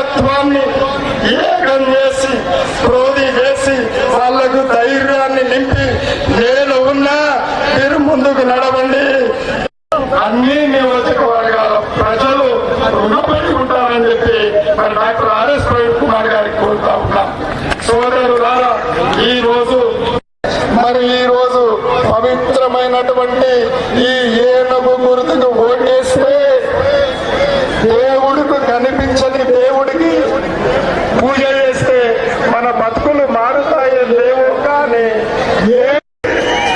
నాయకత్వాన్ని ఏకం చేసి క్రోధి చేసి వాళ్ళకు ధైర్యాన్ని నింపి నేను ఉన్నా మీరు ముందుకు నడవండి. అన్ని నియోజకవర్గాల ప్రజలు రుణపడి ఉంటారని చెప్పి మరి డాక్టర్ ఆర్ఎస్ ప్రవీణ్ కుమార్ గారికి కోరుతా ఉన్నాం. సోదరులారా ఈ రోజు మరి ఈ రోజు పవిత్రమైనటువంటి ఈ ఏనుగు గుర్తుకు ఓటేస్తే దేవుడికి కనిపించని దేవుడికి పూజ చేస్తే మన బతుకులు మారుతాయి లేవు కానీ ఏ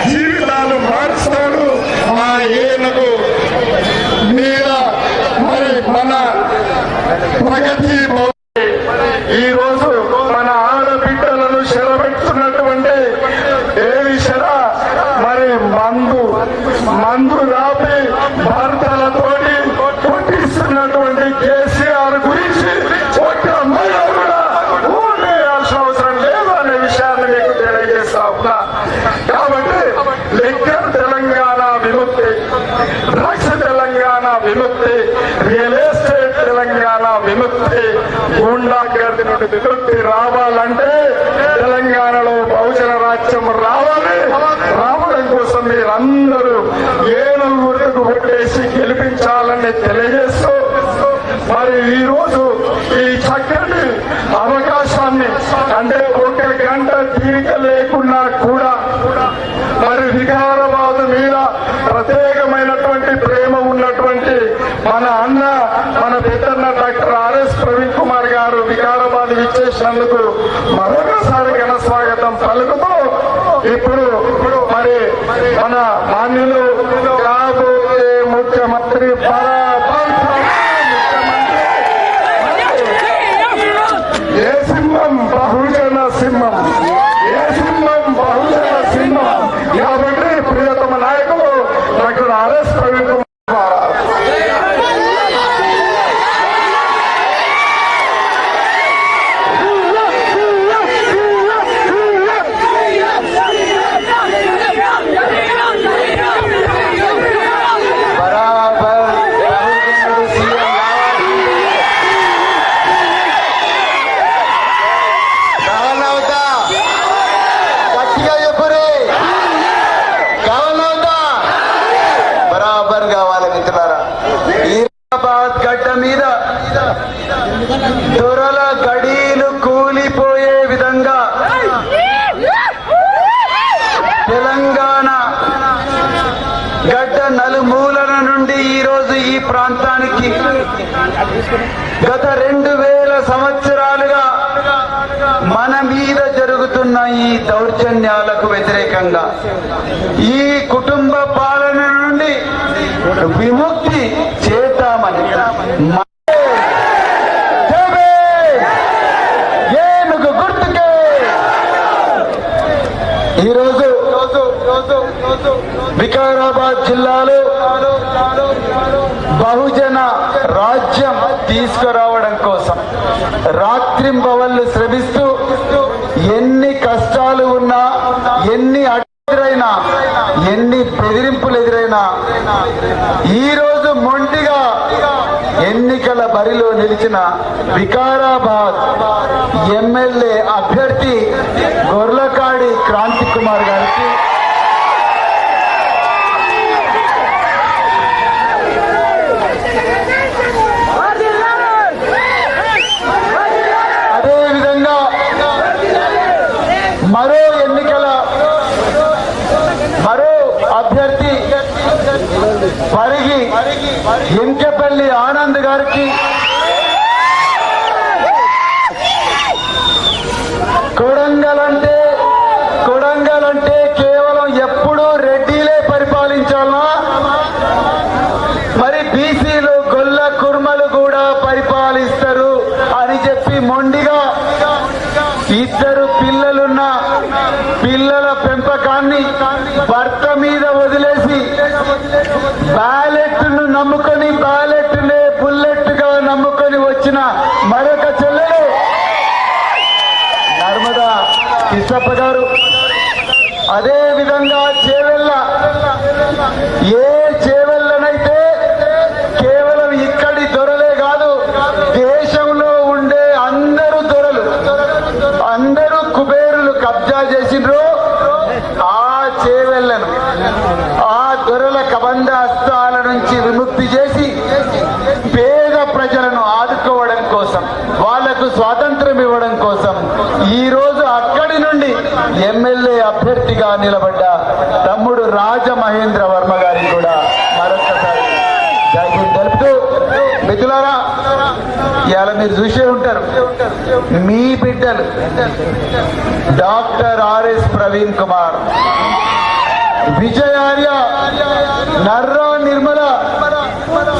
జీవితాలు మారుస్తాడు ఆ ఏనుగు మీద మరి మన ప్రగతి భవ- ఈ రోజు మన ఆడబిడ్డలను చెరబెట్టుతున్నటువంటి ఏవి శర మరి మందు మందు రాపి భర్తలతోటి కొట్టిస్తున్నటువంటి కేసీఆర్ గురించి ఒక్క అమ్మాయి కూడా ఊరేయాల్సిన అవసరం లేదు అనే విషయాన్ని మీకు తెలియజేస్తా ఉన్నా. కాబట్టి లింకర్ తెలంగాణ విముక్తి డ్రగ్స్ తెలంగాణ విముక్తి రియల్ ఎస్టేట్ తెలంగాణ విముక్తి గూండాగర్ది నుండి విముక్తి రావాలంటే తెలంగాణలో బహుజన రాజ్యం రా అందరూ ఏనుగు గుర్తుకు పెట్టేసి గెలిపించాలని తెలియజేస్తూ మరి ఈ రోజు ఈ చక్కటి అవకాశాన్ని అంటే ఒక గంట తీరిక లేకున్నా కూడా మరి వికారాబాద్ మీద ప్రత్యేకమైనటువంటి ప్రేమ ఉన్నటువంటి మన అన్న మన పెద్దన్న డాక్టర్ ఆర్ఎస్ ప్రవీణ్ కుమార్ గారు వికారాబాద్ విచ్చేసినందుకు మరొకసారి ఘన స్వాగతం పలుకుతూ మన మాన్యులు కాబోయే ముఖ్యమంత్రి బరాబర్ ఏ సింహం బహుజన సింహం ఏ సింహం బహుజన సింహం కాబట్టి ప్రియతమ నాయకులు డాక్టర్ ఆర్ఎస్ ప్రవీణ్ కుమార్ బరాబర్ బహుజనుడు సీఎం కావాలి. కావాలవుతా గట్టిగా చెప్పురే కావాలవుతా బరాబర్ కావాలి మిత్రులారా హైదరాబాద్ గడ్డ మీద దొరల గడీలు కూలిపోయే విధంగా తెలంగాణ గడ్డ నలుమూలల నుండి ఈ రోజు ఈ ప్రాంతానికి గత రెండు వేల సంవత్సరాలుగా మన మీద జరుగుతున్న ఈ దౌర్జన్యాలకు వ్యతిరేకంగా ఈ కుటుంబ పాలన నుండి విముక్తి చేద్దామని మ- జై! ఏనుగు గుర్తుకే ఈరోజు వికారాబాద్ జిల్లాలో బహుజన రాజ్యం తీసుకురావడం కోసం రాత్రింబవళ్ళు శ్రమిస్తూ ఎన్ని కష్టాలు ఉన్నా ఎన్ని ఎదురైనా ఎన్ని బెదిరింపులు ఎదురైనా ఈరోజు మొండిగా ఎన్నికల బరిలో నిలిచిన వికారాబాద్ ఎమ్మెల్యే అభ్యర్థి గొర్లకాడి క్రాంతి కుమార్ గారికి అదే విధంగా మరో ఎన్నికల మరో అభ్యర్థి పరిగి ఎంకెపల్లి ఆనంద్ గారికి కొడంగల్ అంటే కొడంగల్ అంటే కేవలం ఎప్పుడూ రెడ్డి భర్త మీద వదిలేసి బ్యాలెట్ను నమ్ముకొని బ్యాలెట్ నే బుల్లెట్గా నమ్ముకొని వచ్చిన మరొక చెల్లెలు నర్మదా కిష్టప్ప గారు అదే విధంగా చేవెళ్ళ ఏ చేవెళ్ళనైతే కేవలం ఇక్కడి దొరలే కాదు దేశంలో ఉండే అందరూ దొరలు అందరూ కుబేరులు కబ్జా చేసిండ్రు ఆ చేవెళ్ళను ఆ దొరల కబంధ హస్తాల నుంచి విముక్తి చేసి పేద ప్రజలను ఆదుకోవడం కోసం వాళ్ళకు స్వాతంత్రం ఇవ్వడం కోసం ఈ రోజు అక్కడి నుండి ఎమ్మెల్యే అభ్యర్థిగా నిలబడ్డ తమ్ముడు రాజమహేంద్ర వర్మ గారికి కూడా మరొకసారి తెలుపుతూ మిత్రులారా ఇవాళ మీరు చూసే ఉంటారు. మీ బిడ్డలు doctor R S Praveen Kumar Vijayarya Narra Nirmala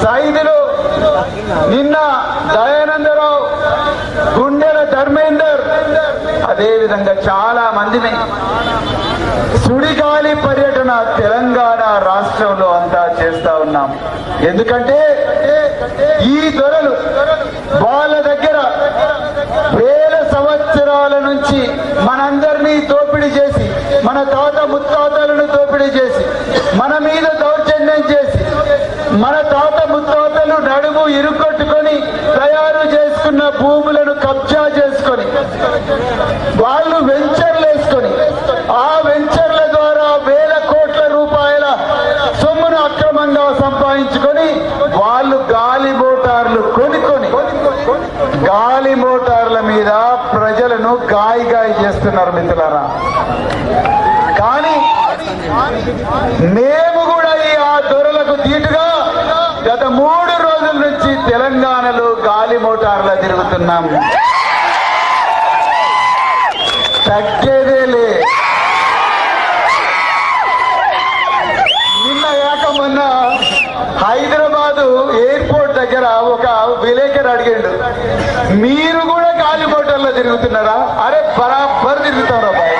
Saidulu నిన్న దయానందరావు గుండెల ధర్మేందర్ అదేవిధంగా చాలా మందిని సుడిగాలి పర్యటన తెలంగాణ రాష్ట్రంలో అంతా చేస్తా ఉన్నాం. ఎందుకంటే ఈ దొరలు వాళ్ళ దగ్గర వేల సంవత్సరాల నుంచి మనందరినీ దోపిడీ చేసి మన తాత ముత్తాతలను దోపిడీ చేసి మన మీద దౌర్జన్యం చేసి మన తాత ముత్తాతలు నడుము ఇరుకొట్టుకొని తయారు చేసుకున్న భూములను కబ్జా చేసుకొని వాళ్ళు వెంచర్లు వేసుకొని ఆ వెంచర్ల ద్వారా వేల కోట్ల రూపాయల సొమ్మును అక్రమంగా సంపాదించుకొని వాళ్ళు గాలి మోటార్లు కొనుక్కొని గాలి మోటార్ల మీద ప్రజలను గాయ గాయ చేస్తున్నారు మిత్రులారా. కానీ మేము కూడా ఈ ఆ దొరలకు తీటుగా గత మూడు రోజుల నుంచి తెలంగాణలో గాలి మోటార్లా తిరుగుతున్నాం. తగ్గేదేలే నిన్న కాక మొన్న హైదరాబాదు ఎయిర్పోర్ట్ దగ్గర ఒక విలేకరు అడిగిండు మీరు కూడా గాలి తిరుగుతున్నారా? అరే బరాబర్ తిరుగుతారా బాయ్.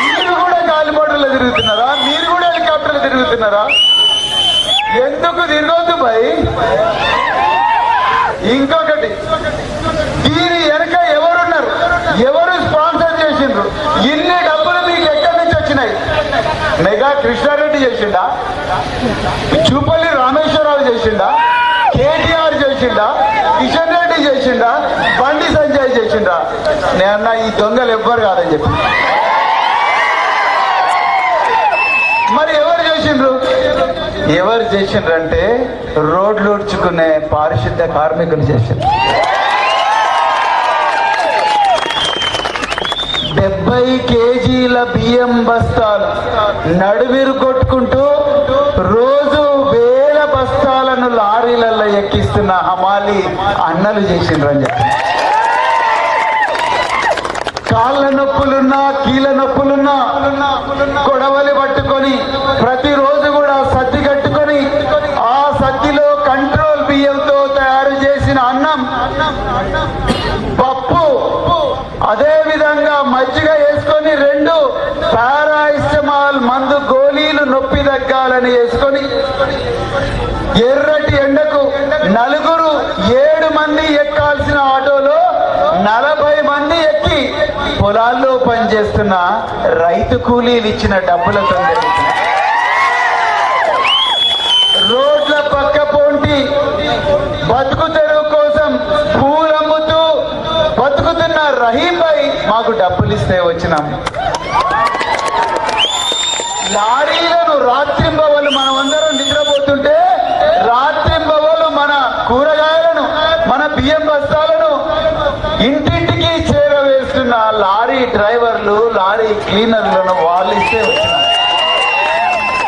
మీరు కూడా గాలి తిరుగుతున్నారా? మీరు కూడా హెలికాప్టర్లు తిరుగుతున్నారా? ఎందుకు తిరగొద్దు బాయ్? ఇంకొకటి దీని వెనక ఎవరున్నారు? ఎవరు స్పాన్సర్ చేసిండ్రు? ఇన్ని డబ్బులు మీకు ఎక్కడి నుంచి వచ్చినాయి? మెగా కృష్ణారెడ్డి చేసిండా? చూపల్లి రామేశ్వరరావు చేసిండా? కేటీఆర్ చేసిండా? కిషన్ రెడ్డి చేసిండా? బండి సంజయ్ చేసిండా? నేను ఈ దొంగలు ఎవ్వరు కాదని చెప్పి. మరి ఎవరు చేసిండ్రు? ఎవరు చేసిండ్రు అంటే రోడ్లు ఉడ్చుకునే పారిశుద్ధ కార్మికులు చేసిండ్రు. డెబ్బై కేజీల బియ్యం బస్తాలు నడువిరు కొట్టుకుంటూ రోజు లారీలలో ఎక్కిస్తున్న హమాలి అన్నలు చేసిండ్రు అని చెప్పి. కాళ్ళ నొప్పులున్నా కీళ్ళ నొప్పులున్నా గొడవలు పట్టుకొని ప్రతిరోజు కూడా సద్ది కట్టుకొని ఆ సద్దిలో కంట్రోల్ బియ్యంతో తయారు చేసిన అన్నం పప్పు అదే విధంగా మజ్జిగ వేసుకొని రెండు పారాయిస్టమాల్ మందు గోళీలు నొప్పి తగ్గాలని వేసుకొని ఎర్ర నలుగురు ఏడు మంది ఎక్కాల్సిన ఆటోలో నలభై మంది ఎక్కి పొలాల్లో పనిచేస్తున్న రైతు కూలీలు ఇచ్చిన డబ్బులతో రోడ్ల పక్క పోంటి బతుకు తెరువు కోసం పూలమ్ముతూ బతుకుతున్న రహీం మాకు డబ్బులు ఇస్తే వచ్చినాం. లారీలను రాత్రింబవ మనమందరం నిద్రపోతుంటే రాత్రింబవలు మన కూరగాయలను మన బియ్యం బస్తాలను ఇంటింటికి చేరవేస్తున్న లారీ డ్రైవర్లు లారీ క్లీనర్లను వాళ్ళు ఇస్తే వచ్చినాం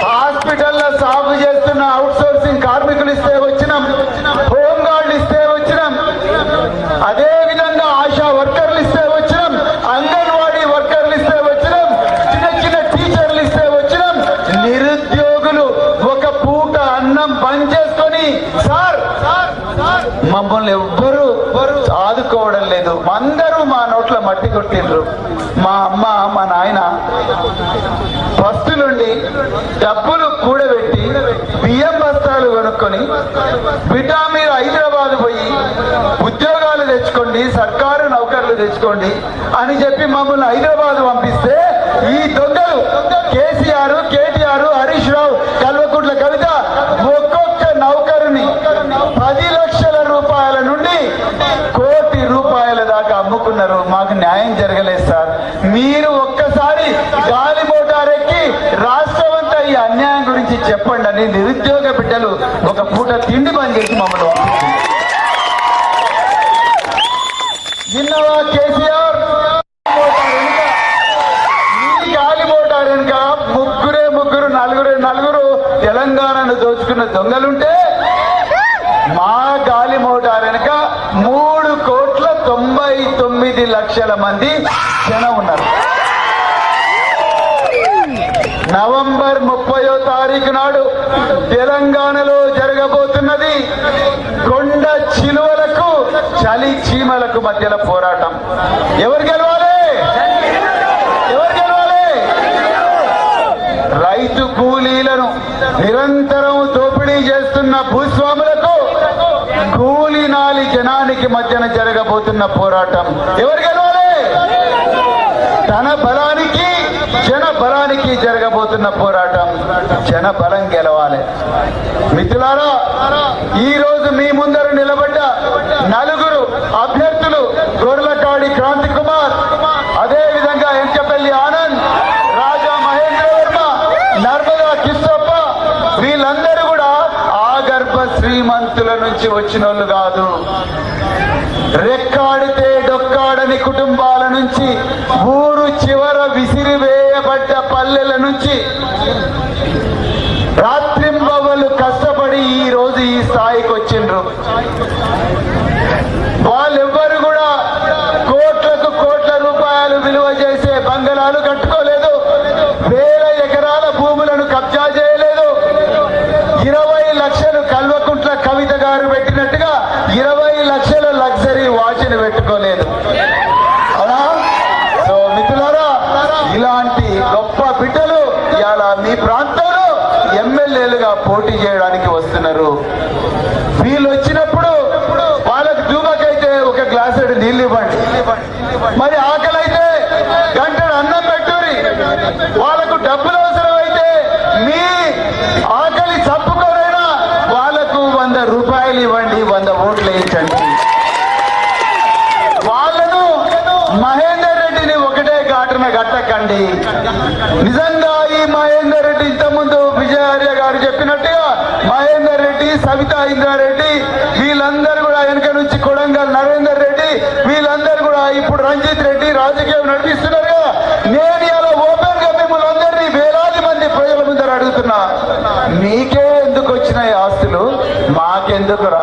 హాస్పిటల్లో సాగు చేస్తున్న అవుట్ సోర్సింగ్ కార్మికులు ఇస్తే వచ్చినాం. హోమ్ గార్డులు ఇస్తే వచ్చినాం. అదే విధంగా ఆశా వర్కర్లు ఇస్తే వచ్చినాం. అంగన్వాడీ వర్కర్లు ఇస్తే వచ్చినాం. చిన్న చిన్న టీచర్లు ఇస్తే వచ్చినాం. నిరుద్యోగులు ఒక పూట అన్నం బంద్ చేసుకొని సార్ మమ్మల్ని లేదు. అందరూ మా నోట్ల మట్టి కొట్టిండ్రు. మా అమ్మ మా నాయన ఫస్ట్ నుండి డబ్బులు కూడబెట్టి బియ్యం బస్తాలు కొనుక్కొని విటామిన్ మీరు హైదరాబాద్ పోయి ఉద్యోగాలు తెచ్చుకోండి సర్కారు నౌకర్లు తెచ్చుకోండి అని చెప్పి మమ్మల్ని హైదరాబాద్ పంపిస్తే ఈ దొంగలు కేసీఆర్ కేటీఆర్ హరీష్ రావు కల్వకుంట్ల కవిత ఒక్కొక్క నౌకరుని పది లక్షల రూపాయల నుండి కోటి రూపాయల దాకా అమ్ముకున్నారు. మాకు న్యాయం జరగలేదు సార్. మీరు ఒక్కసారి గాలి మోటారెక్కి రాష్ట్రం అంతా ఈ అన్యాయం గురించి చెప్పండి అని నిరుద్యోగ బిడ్డలు ఒక పూట తిండి బంద్ చేసి మమ్మల్ని పంపించింది విన్నవా కేసీఆర్? మోటార్ గాలి మోటార్ వెనుక ముగ్గురే ముగ్గురు నలుగురే నలుగురు తెలంగాణను దోచుకున్న దొంగలుంటే మా గాలి మోటార్ వెనుక మూడు కోట్ల తొంభై తొమ్మిది లక్షల మంది జనం ఉన్నారు. నవంబర్ ముప్పయో తారీఖు నాడు తెలంగాణలో జరగబోతున్నది కొండ చిలువలకు చలి చీమలకు మధ్యలో పోరాటం. ఎవరు గెలవాలి? ఎవరు గెలవాలి? రైతు కూలీలను నిరంతరం దోపిడీ చేస్తున్న భూస్వాములు కూలినాలి జనానికి మధ్యన జరగబోతున్న పోరాటం. ఎవరు గెలవాలి? తన బలానికి జన బలానికి జరగబోతున్న పోరాటం. జన బలం గెలవాలి. మిత్రులారా ఈ రోజు మీ ముందర నిలబడ్డ నలుగురు అభ్యర్థులు గొర్లకాడి క్రాంతి కుమార్ అదే విధంగా ఎంచపల్లి ఆనంద్ రాజా మహేంద్ర వర్మ నర్మదా కిష్టప్ప వీళ్ళందరూ కూడా ఆగర్భ శ్రీమంతుల నుంచి వచ్చిన వాళ్ళు కాదు. రెక్కాడితే డొక్కాడని కుటుంబాల నుంచి ఊరు చివర విసిరివేయబడ్డ పల్లెల నుంచి రాత్రింబవలు కష్టపడి ఈ రోజు ఈ స్థాయికి వచ్చిండ్రు వాళ్ళెవ్వరు కూడా కోట్లకు కోట్ల రూపాయలు విలువ చేసే బంగళాలు కట్టుకోలేదు వేల ఎకరాల భూములను కబ్జా చేయలేదు ఇరవై లక్షలు కల్వకుంట్ల కవిత గారు పెట్టినట్టుగా ఇరవై లక్షల లగ్జరీ వాచ్ని పెట్టుకోలేదు అవునా సో మిత్రులారా ఇలాంటి గొప్ప బిడ్డలు ఇవాళ మీ ప్రాంతంలో ఎమ్మెల్యేలుగా పోటీ చేయడానికి వస్తున్నారు. వీళ్ళు వచ్చినప్పుడు వాళ్ళకి దూమకైతే ఒక గ్లాసుడు నీళ్ళు ఇవ్వండి. మరి ఆకలి అయితే గంటడు అన్నం పెట్టురి వాళ్ళకు డబ్బులు అవసరం అయితే మీ ఆకలి చప్పుకోరైనా వాళ్ళకు వంద రూపాయలు ఇవ్వండి వంద ఓట్లు వేయించండి. వాళ్ళను మహేందర్ రెడ్డిని ఒకటే ఘాటన కట్టకండి. నిజంగా ఈ మహేందర్ రెడ్డి ఇంతకుముందు ముందు నరేందర్ రెడ్డి సవితా ఇంద్రారెడ్డి వీళ్ళందరూ కూడా వెనుక నుంచి కొడంగల్ నరేందర్ రెడ్డి వీళ్ళందరూ కూడా ఇప్పుడు రంజిత్ రెడ్డి రాజకీయం నడిపిస్తున్నారు కదా. నేను ఇలా ఓపెన్గా మిమ్మల్ని అందరినీ వేలాది మంది ప్రజల ముందర అడుగుతున్నా. మీకే ఎందుకు వచ్చినాయి ఆస్తులు? మాకెందుకు రా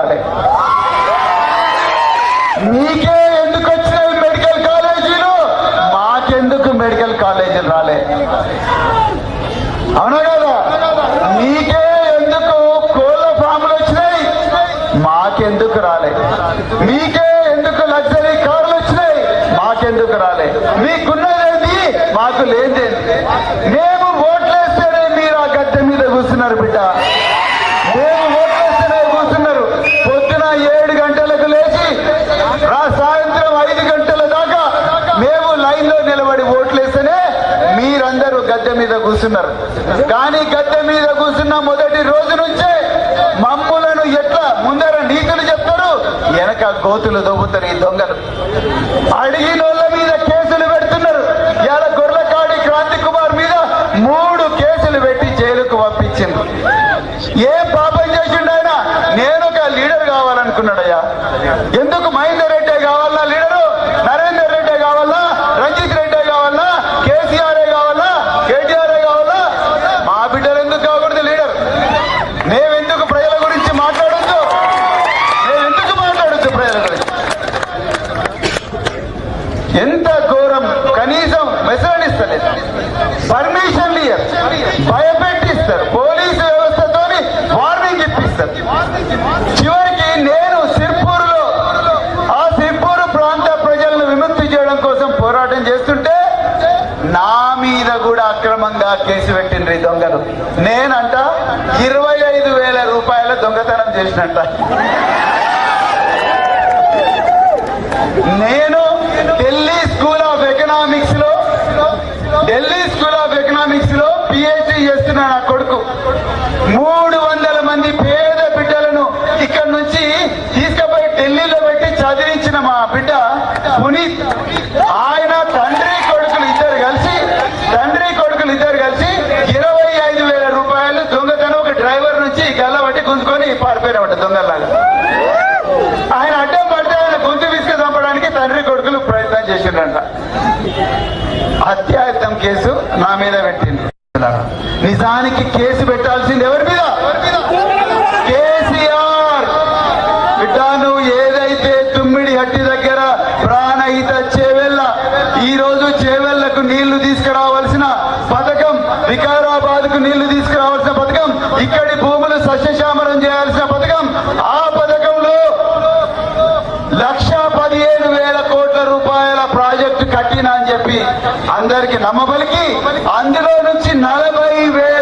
మీకే ఎందుకు వచ్చినాయి మెడికల్ కాలేజీలు మాకెందుకు మెడికల్ కాలేజీలు రాలే అవునా కదా మీకే ఎందుకు కోళ్ళ ఫాములు వచ్చినాయి మాకెందుకు రాలే మీకే ఎందుకు లగ్జరీ కార్లు వచ్చినాయి మాకెందుకు రాలే మీకున్నదేంటి మాకు లేదేంటి మేము ఓట్లేస్తేనే మీరు ఆ గద్దె మీద కూర్చున్నారు బిడ్డ మేము ఓట్లేస్తేనే కూర్చున్నారు పొద్దున ఏడు గంటలకు లేచి రా సాయంత్రం ఐదు గంటల దాకా మేము లైన్లో నిలబడి ఓట్లేస్తేనే మీరందరూ గద్దె మీద కూర్చున్నారు. కానీ గద్దె మీద కూర్చున్న మొదటి రోజు నుంచే మమ్ములను ఎట్లా ముందర నీతులు చెప్తారు? వెనక గోతులు దొబ్బుతారు ఈ దొంగలు. అడిగినోళ్ళ మీద కేసులు పెడుతున్నారు. ఇవాళ గొర్రెకాడి క్రాంతి కుమార్ మీద మూడు కేసులు పెట్టి జైలుకు పంపించింది ఏం పాపం చేసిండు ఆయన? నేను ఒక లీడర్ కావాలనుకున్నాడయ్యా. ఎందుకు మైండ్ అక్రమంగా కేసు పెట్టిండ్రి దొంగలు. నేనంట ఇరవై ఐదు వేల రూపాయల దొంగతనం చేసినట్ట. నేను లాగా ఆయన అడ్డం పడితే ఆయన గొంతు విసుక చంపడానికి తండ్రి కొడుకులు ప్రయత్నం చేసిండ్రంట. హత్యాయత్నం కేసు నా మీద పెట్టింది నిజానికి కేసు పెట్టాల్సింది ఎవరి మీద? కేసీఆర్. బిడ్డ నువ్వు ఏదైతే తుమ్మిడి హట్టి దగ్గర ప్రాణహిత చేవెళ్ళ ఈ రోజు చేవెళ్ళకు నీళ్ళు తీసుకురావాల్సిన పథకం వికారాబాద్కు నీళ్ళు తీసుకురావాల్సిన పథకం ఇక్కడి భూములు సస్యశామరం చేయాల్సిన ఆ పథకంలో లక్ష పదిహేను వేల కోట్ల రూపాయల ప్రాజెక్టు కట్టినా అని చెప్పి అందరికి నమ్మబలికి అందులో నుంచి నలభై వేల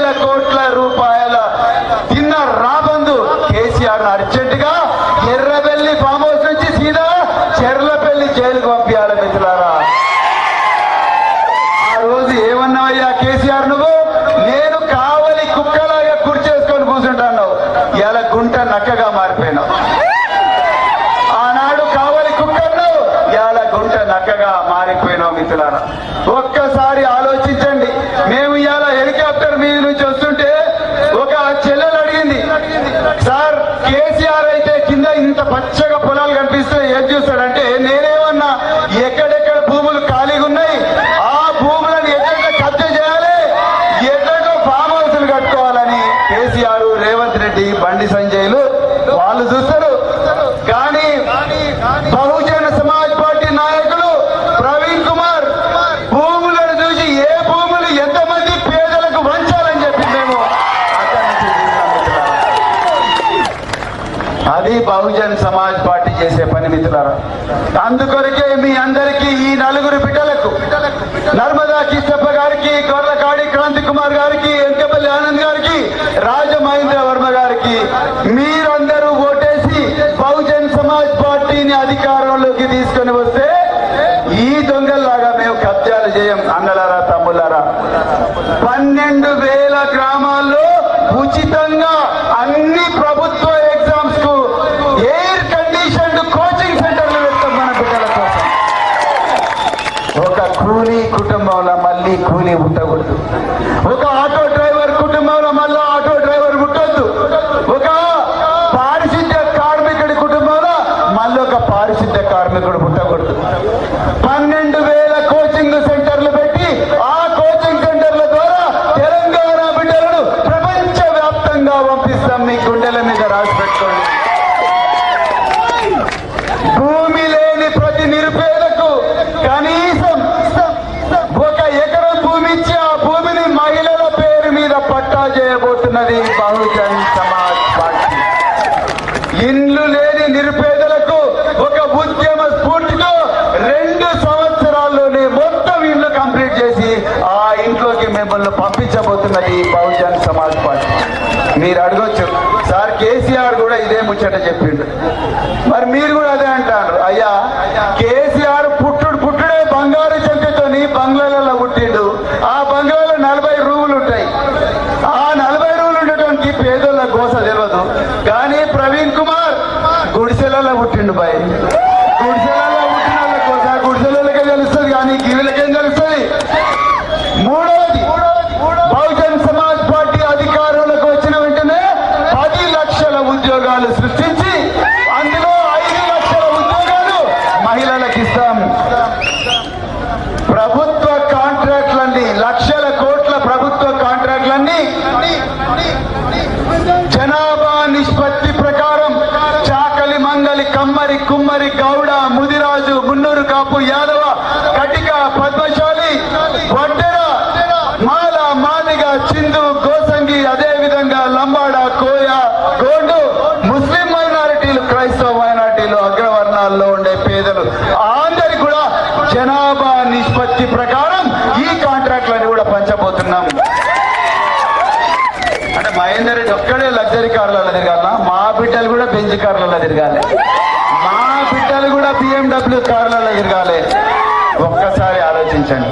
అందుకొరకే మీ అందరికీ ఈ నలుగురు బిడ్డలకు నర్మదా కీసప్ప గారికి గొర్రకాడి క్రాంతి కుమార్ గారికి ఎంకపల్లి ఆనంద్ గారికి రాజమహేంద్ర వర్మ గారికి మీరందరూ ఓటేసి బహుజన్ సమాజ్ పార్టీని అధికారంలోకి తీసుకొని వస్తే ఈ దొంగల్లాగా మేము కబ్జాలు చేయం. అన్నలారా తమ్ములారా పన్నెండు వేల గ్రామాల్లో ఉచితంగా కుటుంబంలో మళ్ళీ కూలీ ఉండకూడదు. మీరు అడగొచ్చు. సార్ కేసీఆర్ కూడా ఇదే ముచ్చట చెప్పిండు. మరి మీరు కూడా పద్ధతి ప్రకారం ఈ కాంట్రాక్ట్లన్నీ కూడా పంచబోతున్నాం. అంటే మహేందర్ రెడ్డి ఒక్కడే లగ్జరీ కార్లలో తిరగాల మా బిడ్డలు కూడా బెంజ్ కార్లలో తిరగాలి. మా బిడ్డలు కూడా బిఎండబ్ల్యూ కార్లలో తిరగాలి. ఒక్కసారి ఆలోచించండి.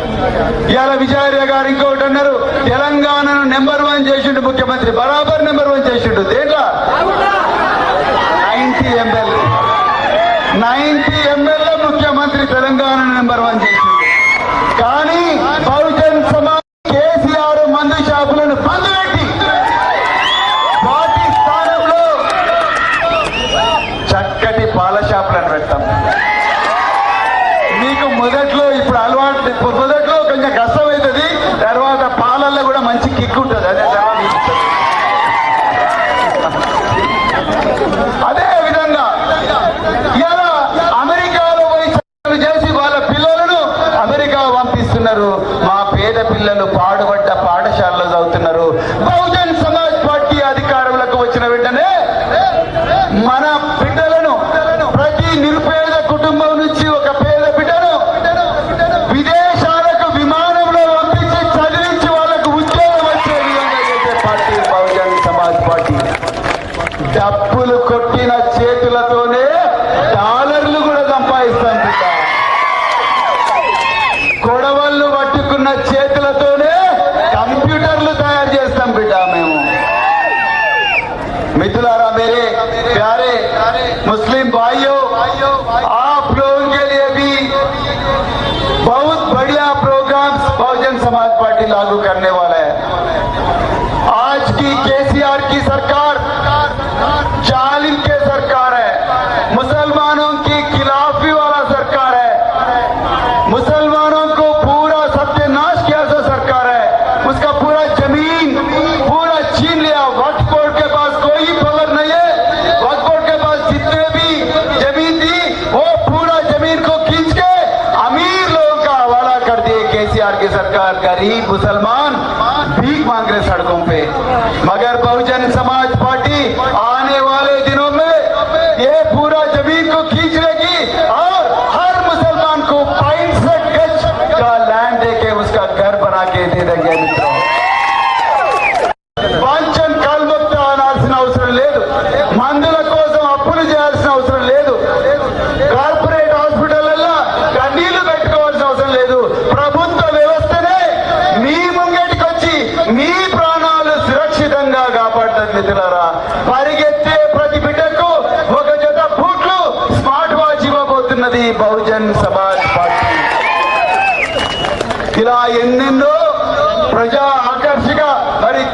ఇవాళ విజయార్య గారు ఇంకొకటి అన్నారు తెలంగాణను నెంబర్ వన్ చేసిండు ముఖ్యమంత్రి బరాబర్ నెంబర్ వన్ చేసిండు. దేంట్లో నైన్టీ ఎంఎల్ నైన్టీ ఎంఎల్ఏ ముఖ్యమంత్రి తెలంగాణ నెంబర్ వన్ చేసి সমাজ পার্টি డబ్బులు కొట్టిన చే غریب مسلمان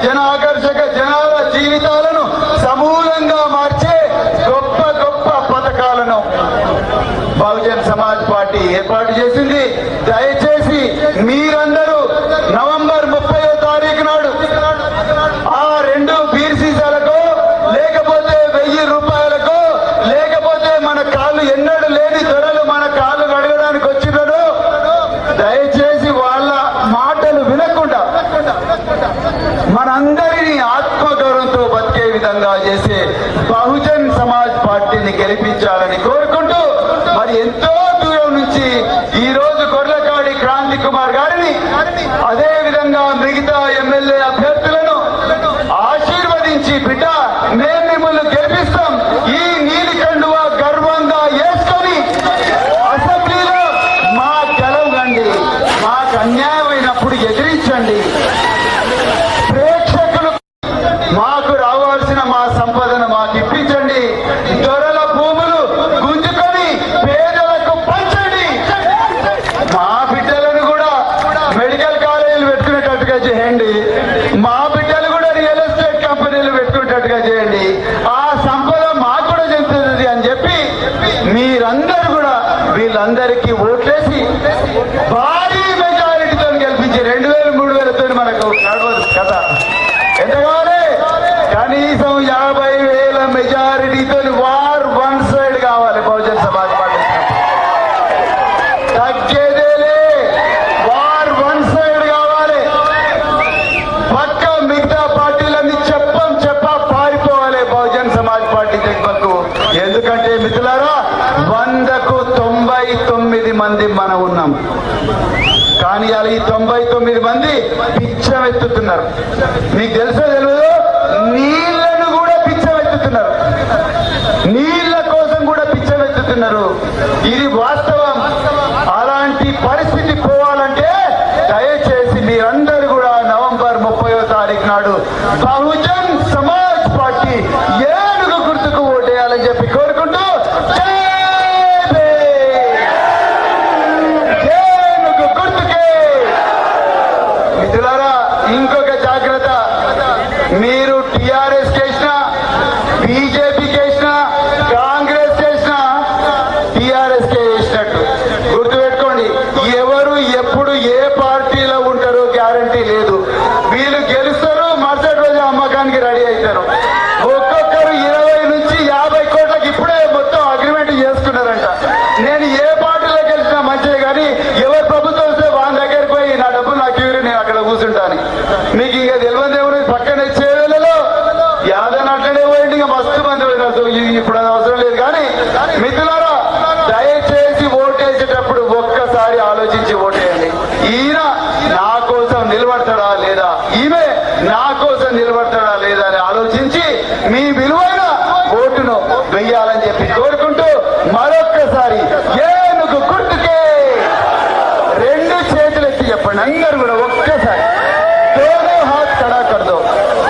ಜನಾಗ చేస్తున్నాం. కానీ అలా ఈ తొంభై తొమ్మిది మంది పిచ్చం ఎత్తుతున్నారు మీకు తెలుసో తెలియదు? हाथ खड़ा कर दो।